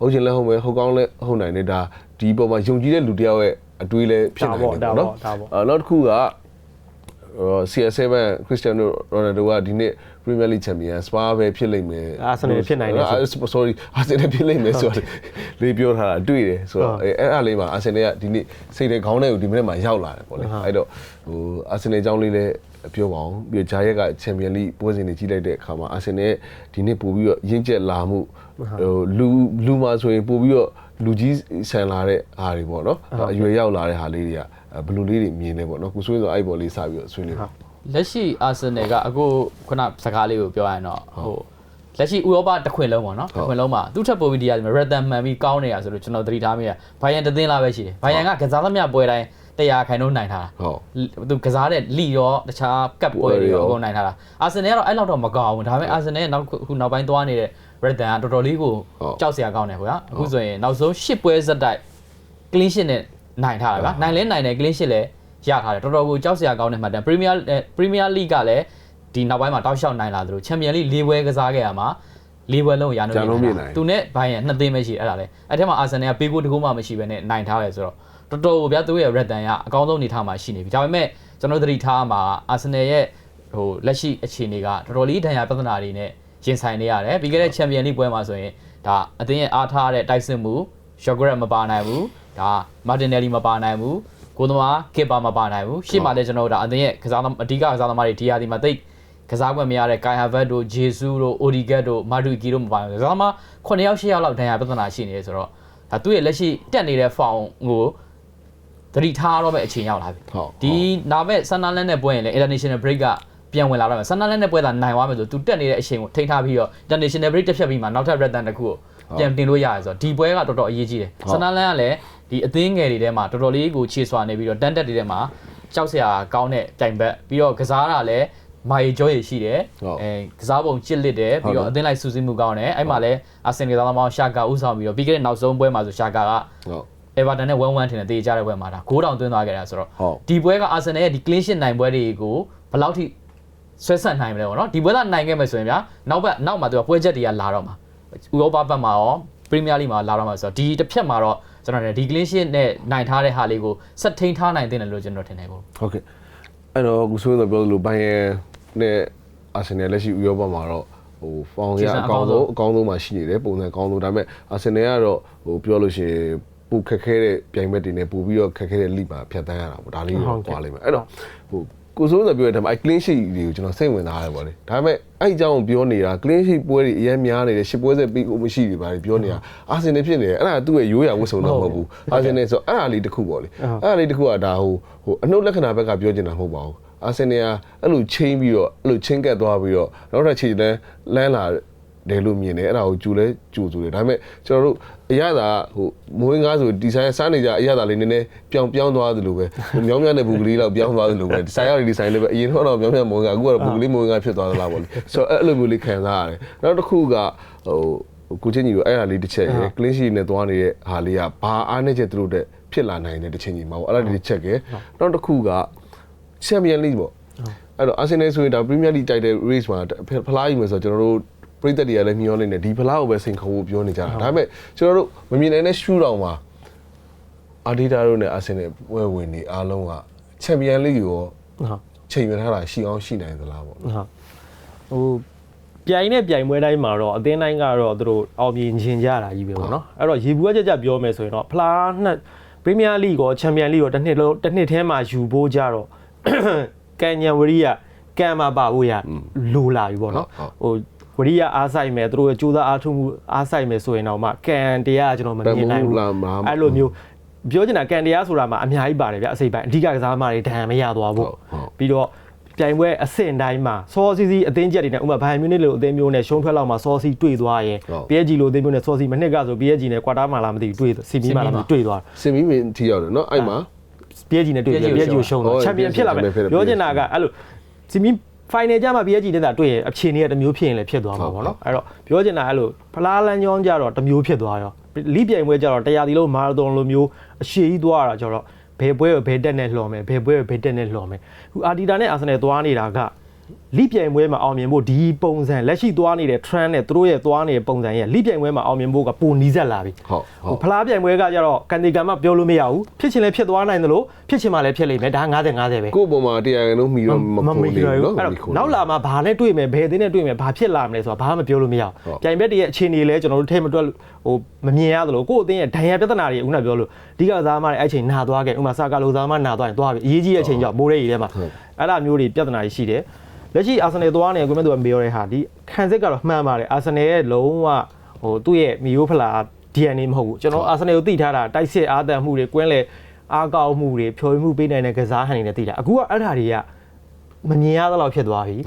ဟုတ်ချင်လဲဟုတ်မယ်ဟုတ်ကောင်းလဲဟုတ်နိုင်တယ်ဒါဒီပုံမှာယုံကြည်တဲ့လူတစ်ယောက်ရဲ့အတွေးလည်းဖြစ်နိုင်တယ်ပေါ့နော်အဲ့နောက်တစ်ခုက CR7 Cristiano Ronaldo ကဒီနေ့ Premier League Champion Spa ပဲဖြစ်လိမ့်မယ် Arsenal ဖြစ်နိုင်တယ်ဆို sorry Arsenal ဖြစ်လိမ့်မယ်ဆိုတော့လေးပြောထားတာတွေ့တယ်ဆိုတော့အဲ့အဲ့အားလေးမှာ Arsenal ကဒီနေ့စိတ်တဲ့ခေါင်းထဲကိုဒီမိနစ်မှာရောက်လာတယ်ပေါ့လေအဲ့တော့ဟို Arsenal အကြောင်းလေးလည်း ပြောပါအောင်ပြီးဂျာယက်က Champion League ပွဲစဉ်တွေကြီးလိုက်တဲ့အခါမှာ Arsenal ရဲ့ဒီနေ့ပို့ပြီးတော့ရင့်ကျက်လာမှုဟိုလူလူမှာဆိုရင်ပို့ပြီးတော့လူကြီးဆန်လာတဲ့အားတွေပေါ့နော်အရွယ်ရောက်လာတဲ့ဟာလေးတွေကဘယ်လိုလေးတွေမြင်နေပေါ့နော်ကိုဆွေးဆိုအဲ့ပေါ်လေးစပြီးတော့ဆွေးနေပါလက်ရှိအာဆင်နယ်ကအခုခုနစကားလေးကိုပြောရရင်တော့ဟိုလက်ရှိဥရောပတစ်ခွင်လုံးပေါ့နော်တစ်ခွင်လုံးမှာသူ့ထက်ပိုပြီးဒီကရက်တန်မှန်ပြီးကောင်းနေတာဆိုလို့ကျွန်တော်သတိထားမိတယ်ဘိုင်ယန်တသင်းလားပဲရှိတယ်ဘိုင်ယန်ကကစားသမျှပွဲတိုင်း တရားခိုင်နှုန်းနိုင်ထားတာဟုတ်သူကစားတဲ့လီရောတခြားကပ်ပွဲတွေရောအကုန်နိုင်ထားတာအာဆင်နယ်ကတော့အဲ့လောက်တော့မကောင်းဘူးဒါပေမဲ့အာဆင်နယ်နောက်ခုနောက်ပိုင်းသွားနေတဲ့ရက်တန်ကတော်တော်လေးကိုကြောက်စရာကောင်းတယ်ခင်ဗျာအခုဆိုရင်နောက်ဆုံး10ပွဲဇက်တိုက် clean sheet နဲ့နိုင်ထားတာဗျာနိုင်လဲနိုင်တယ် clean sheet လည်းရထားတယ်တော်တော်ကိုကြောက်စရာကောင်းတဲ့မှတ်တမ်း Premier Premier League ကလည်းဒီနောက်ပိုင်းမှာတောက်လျှောက်နိုင်လာသလို Champion League ၄ပွဲကစားခဲ့ရမှာ၄ပွဲလုံးရာနှုန်းသူနဲ့ဘိုင်းရနှစ်သိန်းပဲရှိအဲ့ဒါလေအဲ့ထက်မှာ Arsenal ကပေးကိုတကူမှမရှိဘဲနဲ့နိုင်ထားတယ်ဆိုတော့ တော်တော်ဗျာသူရဲ့ red dan ကအကောင်းဆုံးအနေထားမှာရှိနေပြီဒါပေမဲ့ကျွန်တော်သတိထားမှာ Arsenal ရဲ့ဟိုလက်ရှိအခြေအနေကတော်တော်လေးဒဏ်ရာပြဿနာတွေနဲ့ရင်ဆိုင်နေရတယ်ပြီးခဲ့တဲ့ Champion League ပွဲမှာဆိုရင်ဒါအသင်းရဲ့အားထားတဲ့တိုက်စစ်မှု Shogret မပါနိုင်ဘူးဒါမာတင်နယ်လီမပါနိုင်ဘူးကိုသမားကေပါမပါနိုင်ဘူးရှေ့မှာလည်းကျွန်တော်တို့ဒါအသင်းရဲ့ကစားသမားအဓိကကစားသမားတွေဒီဟာဒီမှာတိတ်ကစားခွင့်မရတဲ့ Kai Havertz တို့ Jesus တို့ Odegaard တို့ Madueke တို့မပါဘူးကစားသမား9ယောက်10ယောက်လောက်ဒဏ်ရာပြဿနာရှိနေတယ်ဆိုတော့ဒါသူ့ရဲ့လက်ရှိတက်နေတဲ့ form ကို သတိထားတော့မဲ့အချိန်ရောက်လာပြီဟုတ်ဒီနာမဲ့ဆန်နာလန်နဲ့ပွဲရင်လည်း international break ကပြန်ဝင်လာတော့မယ်ဆန်နာလန်နဲ့ပွဲသာနိုင်သွားမယ်ဆိုသူတက်နေတဲ့အချိန်ကိုထိန်းထားပြီးတော့ international break တစ်ဖြတ်ပြီးမှနောက်ထပ် red dan တစ်ခုကိုပြန်တင်လို့ရတယ်ဆိုတော့ဒီပွဲကတော်တော်အရေးကြီးတယ်ဆန်နာလန်ကလည်းဒီအသင်းငယ်တွေထဲမှာတော်တော်လေးကိုခြေဆွာနေပြီးတော့တန်တက်တွေထဲမှာကြောက်စရာကောင်းတဲ့တိုင်ဘက်ပြီးတော့ကစားတာလည်းမာရီဂျောရရှိတယ်အဲကစားပုံချစ်လစ်တယ်ပြီးတော့အသင်းလိုက်စူးစီးမှုကောင်းတယ်အဲ့မှာလည်းအာဆင်ကစားသမားရှာကာဥဆောင်ပြီးတော့ပြီးခဲ့တဲ့နောက်ဆုံးပွဲမှာဆိုရှာကာကဟုတ် Everton နဲ့1-1ထင်တယ်တေးကြတဲ့ပွဲမှာဒါ6တောင်သွင်းသွားခဲ့တာဆိုတော့ဟုတ်ဒီပွဲက Arsenal ရဲ့ဒီ clean sheet နိုင်ပွဲတွေကိုဘယ်လောက်ထိဆွဲဆက်နိုင်မလဲပေါ့နော်ဒီပွဲကနိုင်ခဲ့မယ်ဆိုရင်ဗျာနောက်ဘက်နောက်မှာသူကပွဲချက်တွေကလာတော့မှာဥရောပဘက်မှာရော Premier League မှာလာတော့မှာဆိုတော့ဒီတစ်ဖြတ်မှာတော့ကျွန်တော်တို့ဒီ clean sheet နဲ့နိုင်ထားတဲ့ဟာလေးကိုဆက်ထိန်းထားနိုင်တဲ့လို့ကျွန်တော်ထင်တယ်ပေါ့ဟုတ်ကဲ့အဲ့တော့အခုဆိုရင်တော့ပြောသလိုဘိုင်ယန်နဲ့အာဆင်နယ်လက်ရှိဥရောပမှာတော့ဟိုဖောင်ရအကောင်းဆုံးအကောင်းဆုံးမှရှိနေတယ်ပုံစံအကောင်းဆုံးဒါပေမဲ့အာဆင်နယ်ကတော့ဟိုပြောလို့ရှိရင် ပူခက်ခဲတဲ့ပြိုင်ဘက်တွေနဲ့ပို့ပြီးတော့ခက်ခဲတဲ့လိမှာဖြတ်တန်းရတာပေါ့ဒါလေးတော့ကွာလိမ့်မယ်အဲ့တော့ဟိုကိုစိုးဆိုပြောတဲ့အတိုင်းအဲ့ clean sheet တွေကိုကျွန်တော်စိတ်ဝင်စားရတယ်ပေါ့လေဒါပေမဲ့အဲ့အကြောင်းကိုပြောနေတာ clean sheet ပွဲတွေအများများနေတယ်ရှစ်ပွဲဆက်ပြီးကိုမရှိတွေပါလေပြောနေတာအာဆင်နယ်ဖြစ်နေတယ်အဲ့ဒါသူ့ရဲ့ရိုးရာဝတ်စုံတော့မဟုတ်ဘူးအာဆင်နယ်ဆိုအဲ့ဒါလေးတစ်ခုပေါ့လေအဲ့ဒါလေးတစ်ခုကဒါဟိုဟိုအနှုတ်လက္ခဏာဘက်ကပြောချင်တာမဟုတ်ပါဘူးအာဆင်နယ်ကအဲ့လိုချင်းပြီးတော့အဲ့လိုချင်းကပ်သွားပြီးတော့နောက်ထပ်ခြေတန်းလမ်းလာ တယ်လို့မြင်တယ်အဲ့ဒါကိုကြူလဲကြူဆိုတယ်ဒါပေမဲ့ကျွန်တော်တို့အရသာဟိုမွေးငါးဆိုဒီဆိုင်စားနေကြအရသာလေးနည်းနည်းပြောင်းပြောင်းသွားသလိုပဲဟိုမြောင်းမြတဲ့ဘူကလေးတော့ပြောင်းသွားသလိုပဲဒီဆိုင်ရောက်ဒီဆိုင်လေးပဲအရင်တော့မြောင်းမြမွေးငါအခုကတော့ဘူကလေးမွေးငါဖြစ်သွားသလားပေါ့လေဆိုတော့အဲ့လိုမျိုးလေးခံစားရတယ်နောက်တစ်ခုကဟိုကိုချင်းကြီးကိုအဲ့ဟာလေးတစ်ချက်ရယ် clean sheet နဲ့သွားနေတဲ့ဟာလေးကဘာအားနဲ့ချက်သူတို့တဲ့ဖြစ်လာနိုင်တဲ့တစ်ချင်းကြီးမှာပေါ့အဲ့ဒါလေးတစ်ချက်ကနောက်တစ်ခုက Champion League ပေါ့အဲ့တော့ Arsenal ဆိုရင်ဒါ Premier League တိုက်တဲ့ race မှာဖလားယူမယ်ဆိုတော့ကျွန်တော်တို့ ပရိသတ်တွေကလည်းမျှော်လင့်နေဒီဖလားကိုပဲစိန်ခေါ်ဖို့ပြောနေကြတာဒါပေမဲ့ကျွန်တော်တို့မမြင်နိုင်တဲ့ shoot တောင်မှာအာဒီတာတို့နဲ့ Arsenal ပွဲဝင်နေအားလုံးက Champion League ကိုဟုတ်ချိန်ရထားတာရှိအောင်ရှိနိုင်သလားပေါ့ဟုတ်ဟိုပြိုင်နဲ့ပြိုင်ပွဲတိုင်းမှာတော့အသင်းတိုင်းကတော့သူတို့အောင်မြင်ခြင်းကြတာကြီးပဲပေါ့နော်အဲ့တော့ရေဘူးကကြကြပြောမယ်ဆိုရင်တော့ဖလားနှစ်ပရီးမီးယားလိဂ်ရောချန်ပီယံလိဂ်ရောတစ်နှစ်လုံးတစ်နှစ်ထဲမှာယူဖို့ကြတော့ကန်ညံဝရီကကန်မှာပါဖို့ရလိုလာပြီပေါ့နော်ဟိုဝ ရီကအားဆိုင်မယ်သူတို့ရဲ့ကြိုးစားအားထုတ်မှုအားဆိုင်မယ်ဆိုရင်တော့မှကန်တရားကျွန်တော်မမြင်နိုင်ဘူးအဲ့လိုမျိုးပြောချင်တာကန်တရားဆိုတာမှာအများကြီးပါတယ်ဗျအစိပ်ပိုင်းအဓိကကစားမတွေဒဏ်မရသွားဘူးပြီးတော့ပြိုင်ပွဲအဆင့်တိုင်းမှာစောစီစီအသင်းချက်တွေနဲ့ဥပမာဘိုင်မြူနစ်လိုအသင်းမျိုးနဲ့ရှုံးထွက်လောက်မှာစောစီတွေ့သွားရင် PSG လိုအသင်းမျိုးနဲ့စောစီမနှစ်ကဆို PSG နဲ့ကွာတာမှာလားမသိဘူးတွေ့စီမီမှာလားမသိတွေ့သွား စင်မီမင်းထီရောက်တယ်เนาะအဲ့မှာ PSG နဲ့တွေ့တယ် PSG ကိုရှုံးတော့ချန်ပီယံဖြစ်လာမယ်ပြောချင်တာကအဲ့လိုစီမီ final ကြမှာ PSG နဲ့တာတွေ့ရင်အခြေအနေကတစ်မျိုးဖြစ်ရင်လည်းဖြစ်သွားမှာပေါ့နော်အဲ့တော့ပြောချင်တာအဲ့လိုဖလားလန်းကြောင်းကြတော့တစ်မျိုးဖြစ်သွားရောလိပြိုင်ပွဲကြတော့တရားဒီလုံးမာရသွန်လိုမျိုးအရှိကြီးသွားတာကြတော့ဘယ်ပွဲကိုဘယ်တက်နဲ့လှော်မယ်ဘယ်ပွဲကိုဘယ်တက်နဲ့လှော်မယ်ခုအာဒီတာနဲ့အာဆင်နယ်သွားနေတာက လိပြိုင်ပွဲမှာအောင်မြင်ဖို့ဒီပုံစံလက်ရှိသွားနေတဲ့ trend နဲ့သူတို့ရဲ့သွားနေတဲ့ပုံစံရဲ့လိပြိုင်ပွဲမှာအောင်မြင်ဖို့ကပိုနီးစပ်လာပြီဟုတ်ဟုတ်ဖလားပြိုင်ပွဲကကြတော့ကန်တီကံမပြောလို့မရဘူးဖြစ်ချင်လည်းဖြစ်သွားနိုင်တယ်လို့ဖြစ်ချင်မှလည်းဖြစ်လိမ့်မယ်ဒါ90 90ပဲကိုယ့်ပုံမှာတရားရင်လုံးမီတော့မခိုးဘူးနော်နောက်လာမှာဘာနဲ့တွေ့မယ်ဘယ်သင်းနဲ့တွေ့မယ်ဘာဖြစ်လာမလဲဆိုတာဘာမှမပြောလို့မရဘူးပြိုင်ပွဲတည်းရဲ့အခြေအနေလည်းကျွန်တော်တို့ထဲမတွက်ဟိုမမြင်ရသလိုကိုယ့်အသင်းရဲ့ဒဏ်ရာပြဿနာတွေဦးနဲ့ပြောလို့ဒီကစားမတဲ့အဲ့ချိန်နာသွားခဲ့ဥမာစကားလုံးစားမနာသွားရင်သွားပြီအရေးကြီးတဲ့အချိန်ကြောင့်မိုးရဲကြီးထဲမှာအဲ့လိုမျိုးတွေပြဿနာတွေရှိတယ် လက်ရှိအာဆင်နယ်သွားနေကိုမြတ်သူကမေးရတဲ့ဟာဒီခံစစ်ကတော့မှန်ပါတယ်အာဆင်နယ်ရဲ့လုံးဝဟိုသူ့ရဲ့မီယိုဖလာ DNA မဟုတ်ဘူးကျွန်တော်အာဆင်နယ်ကိုသိထားတာတိုက်စစ်အားတန်မှုတွေကွင်းလေအားကောက်မှုတွေဖြိုမှုပေးနိုင်တဲ့ကစားဟန်တွေနဲ့သိတာအခုကအဲ့ဒါတွေကမမြင်ရသလောက်ဖြစ်သွားပြီ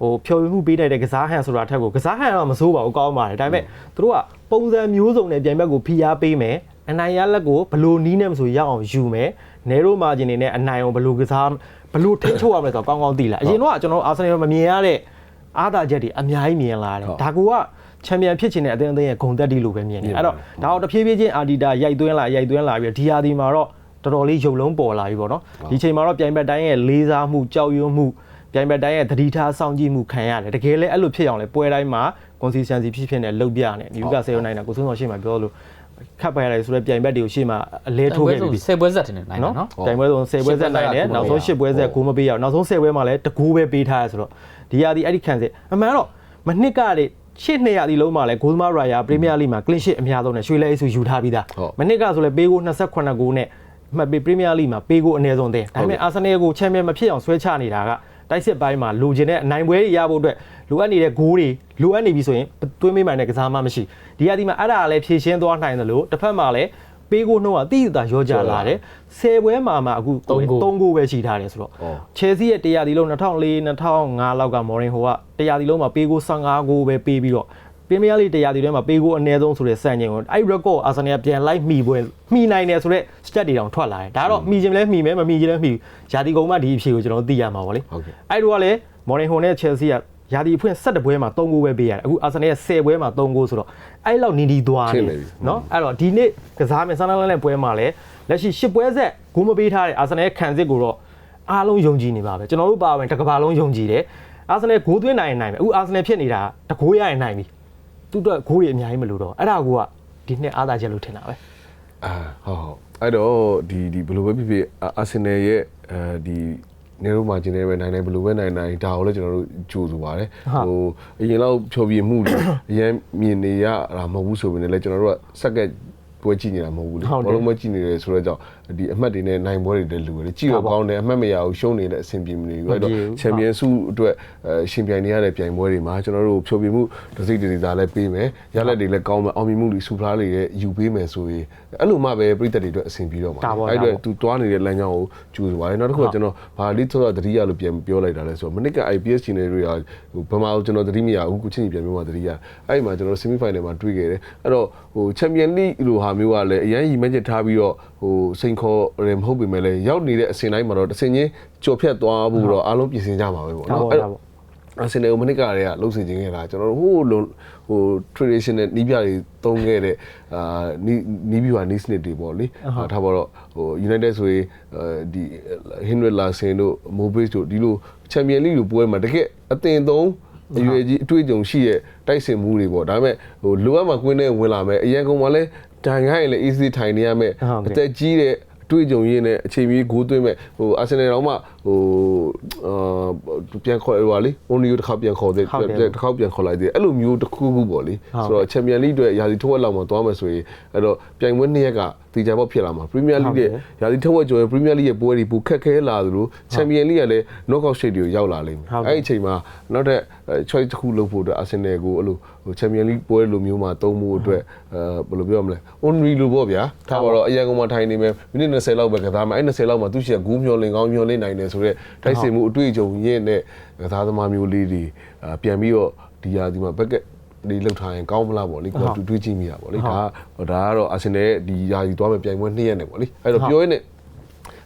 ဟိုဖြိုမှုပေးနိုင်တဲ့ကစားဟန်ဆိုတာထက်ကိုကစားဟန်တော့မစိုးပါဘူးကောင်းပါတယ်ဒါပေမဲ့သူတို့ကပုံစံမျိုးစုံနဲ့ပြိုင်ဘက်ကိုဖိအားပေးမယ်အနိုင်ရလက်ကိုဘလို့နီးနေမဆိုရအောင်ယူမယ်နေရိုမာဂျင်တွေနဲ့အနိုင်အောင်ဘလို့ကစား ဘလို့ထိချုပ်ရမလဲဆိုတော့ကောင်းကောင်းသိလာအရင်တော့ကျွန်တော်အာဆင်နယ်မမြင်ရတဲ့အားသာချက်တွေအများကြီးမြင်လာတယ်ဒါကူကချန်ပီယံဖြစ်ချင်တဲ့အသင်းအသင်းရဲ့ဂုံတက်တီလို့ပဲမြင်တယ်အဲ့တော့ဒါတော့တဖြည်းဖြည်းချင်းအာဒီတာရိုက်သွင်းလာရိုက်သွင်းလာပြီးဒီဟာဒီမှာတော့တော်တော်လေးရုပ်လုံးပေါ်လာပြီပေါ့နော်ဒီချိန်မှာတော့ပြိုင်ဘက်တိုင်းရဲ့လေးစားမှုကြောက်ရွံ့မှုပြိုင်ဘက်တိုင်းရဲ့သတိထားစောင့်ကြည့်မှုခံရတယ်တကယ်လည်းအဲ့လိုဖြစ်အောင်လဲပွဲတိုင်းမှာ consistency ဖြစ်ဖြစ်နဲ့လုတ်ပြနေနယူကာဆယ်နိုင်တာကိုစွန်းစောရှေ့မှာပြောလို့ ခတ်ပယ်ရတယ်ဆိုတော့ပြိုင်ဘက်တွေကိုရှေ့မှာအလဲထိုးခဲ့ပြီဆယ်ပွဲဆက်တင်နေနိုင်တယ်နော်နော်ပြိုင်ပွဲဆုံး10ပွဲဆက်နိုင်တယ်နောက်ဆုံး10ပွဲဆက်ဂိုးမပေးရအောင်နောက်ဆုံး10ပွဲမှာလည်းတကူပဲပေးထားရဆိုတော့ဒီရာဒီအဲ့ဒီခံစစ်အမှန်တော့မနှစ်ကတဲ့ရှစ်200ဒီလုံးမှာလဲဂိုးသမားရာယာပရီးမီးယားလိမှာကလင်းရှစ်အများဆုံးနဲ့ရွှေလဲအိတ်ဆူယူထားပြီးသားမနှစ်ကဆိုလဲပေးကို28ဂိုးနဲ့မှတ်ပေးပရီးမီးယားလိမှာပေးကိုအနည်းဆုံးတဲ့ဒါပေမဲ့အာဆင်နယ်ကိုချန်ပီယံမဖြစ်အောင်ဆွဲချနေတာက တိုက်စစ်ပိုင်းမှာလိုချင်တဲ့အနိုင်ပွဲတွေရဖို့အတွက်လိုအပ်နေတဲ့ဂိုးတွေလိုအပ်နေပြီဆိုရင်တွင်းမိမှန်တဲ့ကစားမှမရှိဒီရာဒီမှာအဲ့ဒါလည်းဖြည့်ရှင်းသွားနိုင်တယ်လို့တစ်ဖက်မှာလည်းပေးကိုနှုံးကတိတိရောကြလာတယ်ဆယ်ပွဲမှာမှအခု3ဂိုးပဲရှိထားတယ်ဆိုတော့ချယ်ဆီရဲ့တရားဒီလုံး2004 2005လောက်ကမော်ရင်ဟိုကတရားဒီလုံးမှာပေးကို15ဂိုးပဲပေးပြီးတော့ ပရီးမီးယားလိတရားဒီထဲမှာပေးကိုအနည်းဆုံးဆိုတဲ့စံချိန်ကိုအဲ့ record အာဆင်နယ်ပြန်လိုက်မှီပွဲမှီနိုင်တယ်ဆိုတော့ stat တွေတောင်ထွက်လာတယ်ဒါကတော့မှီခြင်းလဲမှီမယ်မမှီခြင်းလဲမှီယာဒီကုံမှဒီအဖြေကိုကျွန်တော်သိရမှာပါလေအဲ့တော့ကလည်းမော်ရင်ဟိုနဲ့ချယ်ဆီကယာဒီအဖွင့်7ပွဲမှာ3ဂိုးပဲပေးရတယ်အခုအာဆင်နယ်ရဲ့10ပွဲမှာ3ဂိုးဆိုတော့အဲ့လောက်နီးနီးသွားတယ်နော်အဲ့တော့ဒီနေ့ကစားမယ်ဆန်နလန်နဲ့ပွဲမှာလည်းလက်ရှိ10ပွဲဆက်ဂိုးမပေးထားတဲ့အာဆင်နယ်ခံစစ်ကိုတော့အားလုံးယုံကြည်နေပါပဲကျွန်တော်တို့ပါဝင်တစ်ကဘာလုံးယုံကြည်တယ်အာဆင်နယ်ဂိုးသွင်းနိုင်ရင်နိုင်မယ်အခုအာဆင်နယ်ဖြစ်နေတာတကိုးရရင်နိုင်ပြီ သူ့အတွက်ဂိုးတွေအများကြီးမလို့တော့အဲ့ဒါကဒီနှစ်အားသာချက်လို့ထင်တာပဲအာဟုတ်ဟုတ်အဲ့တော့ဒီဒီဘယ်လိုပဲဖြစ်ဖြစ်အာဆင်နယ်ရဲ့အဲဒီနေတော့မှကျင်နေပဲနိုင်နိုင်ဘယ်လိုပဲနိုင်နိုင်ဒါကိုလည်းကျွန်တော်တို့ကြိုးဆိုပါတယ်ဟိုအရင်လောက်ဖြောပြမှုတွေအရင်မြင်နေရတာမဟုတ်ဘူးဆိုပေမဲ့လည်းကျွန်တော်တို့ကစက်ကပွဲကြည့်နေတာမဟုတ်ဘူးလေဘောလုံးမကြည့်နေတယ်ဆိုတော့ကြောင့်ဒီအမှတ်တွေနဲ့နိုင်ပွဲတွေတည်းလူတယ်ကြည့်တော့ကောင်းတယ်အမှတ်မရဘူးရှုံးနေတဲ့အဆင်ပြေမနေဘူးအဲ့တော့ချန်ပီယံဆုအတွက်ရှင်ပြိုင်နေရတဲ့ပြိုင်ပွဲတွေမှာကျွန်တော်တို့ဖြောပြမှုဒစိတရီသားလည်းပေးမယ်ရလက်တွေလည်းကောင်းမယ်အောင်မြင်မှုတွေစူဖလားတွေလည်းယူပေးမယ်ဆိုရင်အဲ့လိုမှပဲပြည်သက်တွေအတွက်အဆင်ပြေတော့မှာအဲ့တော့သူတွားနေတဲ့လမ်းကြောင်းကိုကျူဆိုပါတယ်နောက်တစ်ခုကကျွန်တော်ဘာလိဆိုတော့တတိယလို့ပြန်ပြောလိုက်တာလဲဆိုတော့မနစ်က IPS ချင်တွေတွေကဟိုဘယ်မှာကျွန်တော်တတိမရဘူးကိုချင်းကြီးပြန်ပြောမှတတိယအဲ့ဒီမှာကျွန်တော် semi final မှာတွေ့ခဲ့တယ်အဲ့တော့ဟို champion league လိုဟာမျိုးကလည်းအရင်ရည်မှန်းချက်ထားပြီးတော့ဟိုစိန်ခေါ်ရမဟုတ်ပေမဲ့လည်းရောက်နေတဲ့အစင်တိုင်းမှာတော့တစ်စင်ချင်းကြော်ဖြတ်သွားဖို့တော့အားလုံးပြင်ဆင်ကြမှာပဲပေါ့နော်အဲ့တော့အစင်တွေကိုမနစ်ကတွေကလှုပ်စီခြင်းခဲ့တာကျွန်တော်တို့ဟိုလုံးဟို traditional နီးပြတွေသုံးခဲ့တဲ့အာနီးနီးပြနီးစနစ်တွေပေါ့လေထားပါတော့ဟို United ဆိုရင်ဒီ Henry Larson တို့ Mobis တို့ဒီလို Champion League လိုပွဲမှာတကယ်အသင်သုံးအရွယ်ကြီးအတွေ့အကြုံရှိရဲ့တိုက်စင်မှုတွေပေါ့ဒါပေမဲ့ဟိုလိုအပ်မှကွင်းနဲ့ဝင်လာမယ်အရင်ကောင်မှလည်း ဒိုင်ခိုင်းလည်း easy ထိုင်နေရမယ်အသက်ကြီးတဲ့အတွေ့အကြုံရင်းနဲ့အချိန်ကြီးဂိုးသွင်းမဲ့ဟိုအာဆင်နယ်တော့မှဟိုအာပြန်ခေါ်ရပါလေ။ only တစ်ခါပြန်ခေါ်သေးတစ်ခါပြန်ခေါ်လိုက်သေးအဲ့လိုမျိုးတစ်ခုခုပေါ့လေ။ဆိုတော့ Champion League အတွက်ရာသီထုတ်ဝက်လောက်မှာသွားမယ်ဆိုရင်အဲ့တော့ပြိုင်ပွဲနှစ်ရက်က တီချာပေါက်ဖြစ်လာမှာ Premier League ရဲ့ရာသီထုတ်ဝက်ကျော်ရဲ့ Premier League ရဲ့ပွဲတွေပိုခက်ခဲလာသလို Champion League ကလည်း knockout stage တွေကိုရောက်လာလိမ့်မယ်။အဲ့ဒီအချိန်မှာနောက်ထပ် choice တစ်ခုလုပ်ဖို့အတွက် Arsenal ကိုအဲ့လိုဟို Champion League ပွဲလိုမျိုးမှာသုံးဖို့အတွက်အဲဘယ်လိုပြောမလဲ only လိုပေါ့ဗျာ။ဒါပါတော့အရင်ကမှထိုင်နေမယ်မိနစ်20လောက်ပဲကစားမယ်အဲ့20လောက်မှာသူရှိရဂူးမျောလင်ကောင်းမျောလင်နိုင်တယ်ဆိုတော့တိုက်စင်မှုအတွေ့အကြုံရင်းနဲ့ကစားသမားမျိုးလေးတွေပြန်ပြီးတော့ဒီဟာဒီမှာဘက်က ဒီလောက်ထားရင်ကောင်းမလားပေါ့လေကိုကတွေးကြည့်မိတာပေါ့လေဒါဒါကတော့အာဆင်နယ်ရဲ့ဒီယာကြီးသွားမယ်ပြိုင်ပွဲနှစ်ရက်နဲ့ပေါ့လေအဲ့တော့ပြောရင်းနဲ့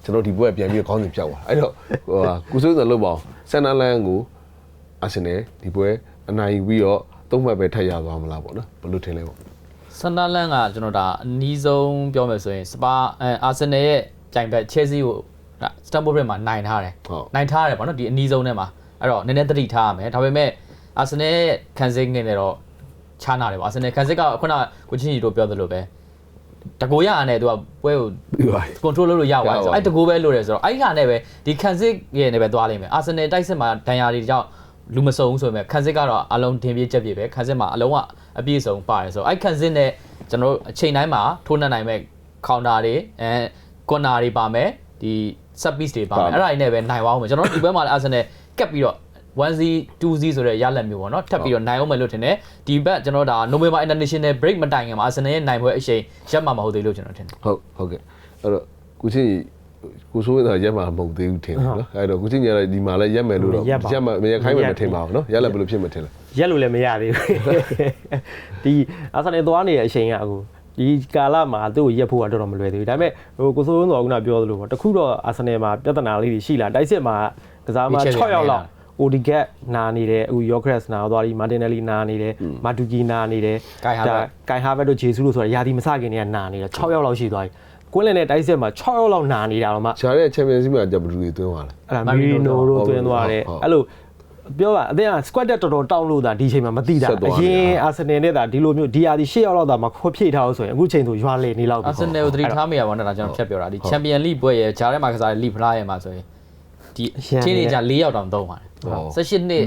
ကျွန်တော်ဒီပွဲပြန်ပြီးခေါင်းစဉ်ပြောက်သွားအဲ့တော့ဟိုကုစိုးစံလုပ်ပါအောင်ဆန်နာလန်ကိုအာဆင်နယ်ဒီပွဲအနိုင်ယူပြီးတော့သုံးမှတ်ပဲထပ်ရသွားမလားပေါ့နော်ဘယ်လိုထင်လဲပေါ့ဆန်ဒါလန်ကကျွန်တော်ဒါအနီးဆုံးပြောမယ်ဆိုရင်စပါအဲအာဆင်နယ်ရဲ့ကြိုင်ဘက်ချဲဆီကိုစတမ်ဘော့ဘရစ်မှာနိုင်ထားတယ်နိုင်ထားတယ်ပေါ့နော်ဒီအနီးဆုံးထဲမှာအဲ့တော့နည်းနည်းသတိထားရမယ်ဒါပေမဲ့အာဆင်နယ်ရဲ့ခံစစ်ငင်နေတော့ ချားနာတယ်ပေါ့အာဆင်နယ်ခံစစ်ကခုနကကိုချင်းကြီးတို့ပြောသလိုပဲတကိုရအနေနဲ့သူကပွဲကို control လုပ်လို့ရသွားတယ်ဆိုအဲ့တကိုပဲလို့တယ်ဆိုတော့အဲ့ဟာနဲ့ပဲဒီခံစစ်ရဲ့နဲ့ပဲသွားလိမ့်မယ်အာဆင်နယ်တိုက်စစ်မှာဒဏ်ရာတွေကြောင့်လူမစုံဆိုပေမဲ့ခံစစ်ကတော့အလုံးတင်ပြေးချက်ပြေးပဲခံစစ်မှာအလုံးကအပြည့်စုံပါတယ်ဆိုတော့အဲ့ခံစစ်နဲ့ကျွန်တော်တို့အချိန်တိုင်းမှာထိုးနှက်နိုင်မဲ့ခေါင်တာတွေအဲကွန်နာတွေပါမယ်ဒီ set piece တွေပါမယ်အဲ့ဒါတွေနဲ့ပဲနိုင်သွားအောင်မယ်ကျွန်တော်တို့ဒီဘက်မှာလည်းအာဆင်နယ်ကပ်ပြီးတော့ 1Z 2Z ဆိုတဲ့ရလက်မျိုးပေါ့နော်ထပ်ပြီးတော့နိုင်အောင်မယ်လို့ထင်တယ်ဒီဘက်ကျွန်တော်ဒါ November International Break မတိုင်ခင်မှာ Arsenal ရဲ့နိုင်ပွဲအရှိန်ရပ်မှာမဟုတ်သေးလို့ကျွန်တော်ထင်တယ်ဟုတ်ဟုတ်ကဲ့အဲ့တော့ကိုချင်းကိုဆိုးတော့ရက်မှာမဟုတ်သေးဘူးထင်တယ်နော်အဲ့တော့ကိုချင်းကြီးကဒီမှာလည်းရက်မယ်လို့တော့ရက်မှာမရက်ခိုင်းမယ်မထင်ပါဘူးနော်ရက်လည်းဘယ်လိုဖြစ်မှထင်လဲရက်လို့လည်းမရသေးဘူးဒီအာဆန်နယ်သွားနေတဲ့အချိန်ကအခုဒီကာလမှာသူ့ကိုရက်ဖို့ကတော်တော်မလွယ်သေးဘူးဒါပေမဲ့ဟိုကိုစိုးစိုးတော်ကခုနပြောသလိုပေါ့တခုတော့အာဆန်နယ်မှာပြဿနာလေးတွေရှိလာတိုက်စစ်မှာကစားမှာ6ယောက်လောက် Odigat နာနေတယ်အခု Yokres နာသွားပြီ Martinelli နာနေတယ် Matuki နာနေတယ် Kai Havertz Kai Havertz တို့ Jesus တို့ဆိုတာယာတီမစခင်တည်းကနာနေတယ်6ယောက်လောက်ရှိသွားပြီကွင်းလည်နဲ့တိုက်စစ်မှာ6ယောက်လောက်နာနေတာတော့မှဂျာရဲ့ချန်ပီယံစီမှာကြဘလူတွေသွင်းသွားတယ်အဲ့ဒါမီရီနိုတို့တွင်းသွားတယ်အဲ့လိုပြောပါအသင်းက squad တက်တော်တော်တောင်းလို့တာဒီချိန်မှာမသိတာအရင်အာဆင်နယ်နဲ့တာဒီလိုမျိုးဒီအာဒီ၈ယောက်လောက်တာမခွဖြည့်ထားလို့ဆိုရင်အခုချိန်ဆိုရွာလေနေလောက်ပြီအာဆင်နယ်ကိုသတိထားမိရပါတော့ဒါကျွန်တော်ဖြတ်ပြောတာဒီချန်ပီယံလိပွဲရဲ့ဂျားထဲမှာကစားတဲ့လိဖလားရဲ့မှာဆိုရင် ဒီချင်းနေကြ၄ယောက်တောင်သုံးပါတယ်18နှစ်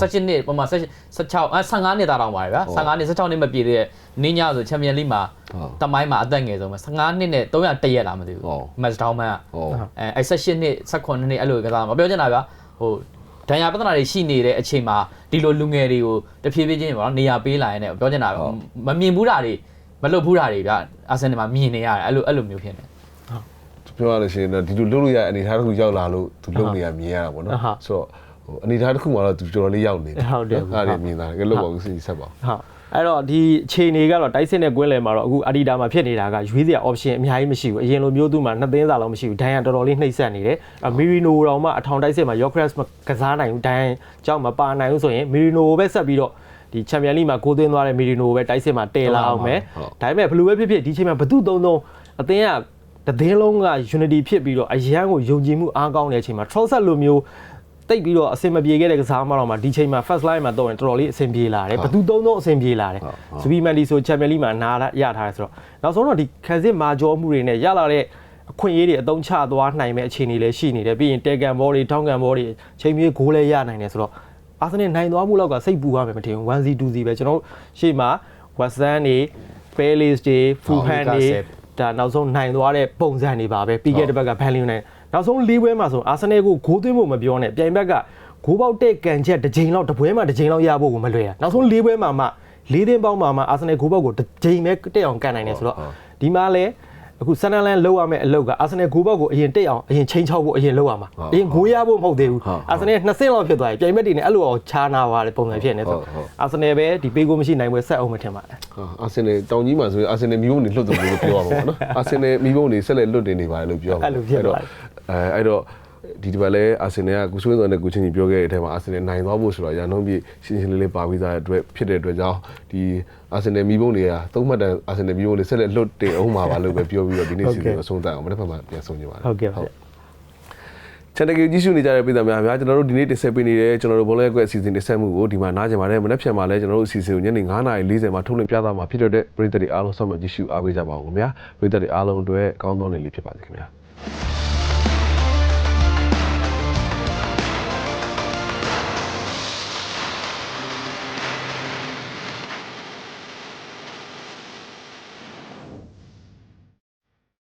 18နှစ်ပုံမှန်16အဲ15နှစ်သားတောင်ပါတယ်ဗျာ15နှစ်16နှစ်မပြည့်သေးတဲ့နင်းညဆိုချန်ပီယံလိမှာတမိုင်းမှာအသက်ငယ်ဆုံးပဲ15နှစ်နဲ့300တရက်လားမသိဘူးမက်စ်ဒေါင်းမန်ကအဲအဲ18နှစ်18နှစ်အဲ့လိုကစားမှာပြောချင်တာဗျာဟိုဒဏ်ရာပြဿနာတွေရှိနေတဲ့အချိန်မှာဒီလိုလူငယ်တွေကိုတဖြည်းဖြည်းချင်းပေါ့နော်နေရာပေးလာရင်လည်းပြောချင်တာမမြင်ဘူးတာတွေမလုပ်ဘူးတာတွေဗျအာဆင်နယ်မှာမြင်နေရတယ်အဲ့လိုအဲ့လိုမျိုးဖြစ်နေ ပြောရလို့ရှိရင်တော့ဒီလိုလုပ်လို့ရအနေထားတစ်ခုရောက်လာလို့သူလုပ်နေရမြင်ရတာပေါ့နော်ဆိုတော့ဟိုအနေထားတစ်ခုမှာတော့သူတော်တော်လေးရောက်နေတယ်အဲ့ဒါမြင်တာကလို့ပေါ့စီဆက်ပါဟုတ်အဲ့တော့ဒီအခြေအနေကတော့တိုက်စစ်နဲ့ကွင်းလယ်မှာတော့အခုအဒီတာမှာဖြစ်နေတာကရွေးစရာ option အများကြီးမရှိဘူးအရင်လိုမျိုးသူ့မှာနှစ်သင်းစာလောက်မရှိဘူးဒိုင်ယန်တော်တော်လေးနှိမ့်ဆက်နေတယ်မီရီနိုတောင်မှအထောင်တိုက်စစ်မှာ Yokres ကစားနိုင်ဘူးဒိုင်ယန်ကြောင့်မပါနိုင်ဘူးဆိုရင်မီရီနိုပဲဆက်ပြီးတော့ဒီချန်ပီယံလိမှာကိုသွင်းသွားတဲ့မီရီနိုပဲတိုက်စစ်မှာတည်လာအောင်မယ်ဒါပေမဲ့ဘယ်လိုပဲဖြစ်ဖြစ်ဒီချိန်မှာဘသူသုံးသုံးအသင်းက တည်လုံးက unity ဖြစ်ပြီးတော့အရန်ကိုယုံကြည်မှုအားကောင်းတဲ့အချိန်မှာ Trossard လိုမျိုးတိတ်ပြီးတော့အဆင်မပြေခဲ့တဲ့ကစားမတော့မှဒီချိန်မှာ first line မှာတော့ရင်တော်တော်လေးအဆင်ပြေလာတယ်ဘသူသုံးသုံးအဆင်ပြေလာတယ်ဇူဘီမန်ဒီဆိုချန်ပီယံလိမှာနာရထားတယ်ဆိုတော့နောက်ဆုံးတော့ဒီခံစစ်မာကျော်မှုတွေနဲ့ရလာတဲ့အခွင့်အရေးတွေအသုံးချသွားနိုင်မဲ့အခြေအနေလည်းရှိနေတယ်ပြီးရင်တဲကန်ဘောတွေထောင်းကန်ဘောတွေချိန်မြေးဂိုးလည်းရနိုင်တယ်ဆိုတော့အာဆင်နယ်နိုင်သွားမှုလောက်ကစိတ်ပူရမယ်မထင်ဘူး 1C 2C ပဲကျွန်တော်ရှေ့မှာ Watson တွေ Palace တွေ Fulham တွေ ဒါနောက်ဆုံးနိုင်သွားတဲ့ပုံစံတွေပါပဲပြီးခဲ့တဲ့ဘက်က Burnley နဲ့နောက်ဆုံး၄ပွဲမှာဆိုအာဆင်နယ်ကိုဂိုးသွင်းဖို့မပြောနဲ့ပြိုင်ဘက်ကဂိုးပေါက်တဲ့ကန်ချက်တစ်ချိန်လောက်တစ်ပွဲမှာတစ်ချိန်လောက်ရဖို့ကိုမလွယ်ရနောက်ဆုံး၄ပွဲမှာမှ၄သင်းပေါင်းမှာမှအာဆင်နယ်ဂိုးပေါက်ကိုတစ်ချိန်ပဲတက်အောင်ကန်နိုင်တယ်ဆိုတော့ဒီမှာလဲ အခုဆန်နလန်လောက်ရမယ့်အလုပ်ကအာဆင်နယ်ဂိုးပေါက်ကိုအရင်တက်အောင်အရင်ချိန်ချောက်ဖို့အရင်လောက်ရမှာအရင်ဂိုးရဖို့မဟုတ်သေးဘူးအာဆင်နယ်နှစ်ဆင့်လောက်ဖြစ်သွားပြီပြိုင်ဘက်တွေနဲ့အဲ့လိုအောင်ချားနာသွားတဲ့ပုံစံဖြစ်နေဆိုအာဆင်နယ်ပဲဒီပေးကိုမရှိနိုင်ပွဲဆက်အောင်မထင်ပါနဲ့အာဆင်နယ်တောင်ကြီးမှာဆိုရင်အာဆင်နယ်မိဘုံတွေလွတ်တယ်လို့ပြောရမှာပေါ့နော်အာဆင်နယ်မိဘုံတွေဆက်လက်လွတ်တင်နေပါတယ်လို့ပြောရမှာအဲ့လိုဖြစ်သွားတယ်အဲအဲ့တော့ ဒီဒီဘက်လဲအာဆင်နယ်ကကိုဆွေးသွန်တဲ့ကိုချင်းကြီးပြောခဲ့တဲ့အထက်မှာအာဆင်နယ်နိုင်သွားဖို့ဆိုတော့ရန်နှုန်းပြည့်ရှင်းရှင်းလင်းလင်းပါပြီးသားတဲ့အတွက်ဖြစ်တဲ့အတွက်ကြောင့်ဒီအာဆင်နယ်မိဘုံတွေကသုံးမှတ်တန်အာဆင်နယ်မိဘုံတွေဆက်လက်လွတ်တင်အောင်မှာပါလို့ပဲပြောပြီးတော့ဒီနေ့စီစဉ်အဆုံးသတ်အောင်မနေ့ကမှပြန်ဆုံးကြပါမယ်ဟုတ်ကဲ့ပါဗျာချန်နယ်ကြီးစုနေကြတဲ့ပြည်သူများများကျွန်တော်တို့ဒီနေ့တင်ဆက်ပေးနေတဲ့ကျွန်တော်တို့ဘောလုံးကွက်အစီအစဉ်တင်ဆက်မှုကိုဒီမှာနားကြပါတယ်မနေ့ဖြန်မှာလည်းကျွန်တော်တို့အစီအစဉ်ကိုညနေ9:40မှာထုတ်လွှင့်ပြသမှာဖြစ်တဲ့အတွက်ပြည်သူတွေအားလုံးဆောက်မှကြည့်ရှုအားပေးကြပါဦးခင်ဗျာပြည်သူတွေအားလုံးအတွက်ကောင်းသောနေ့လေးဖြစ်ပါစေခင်ဗျာ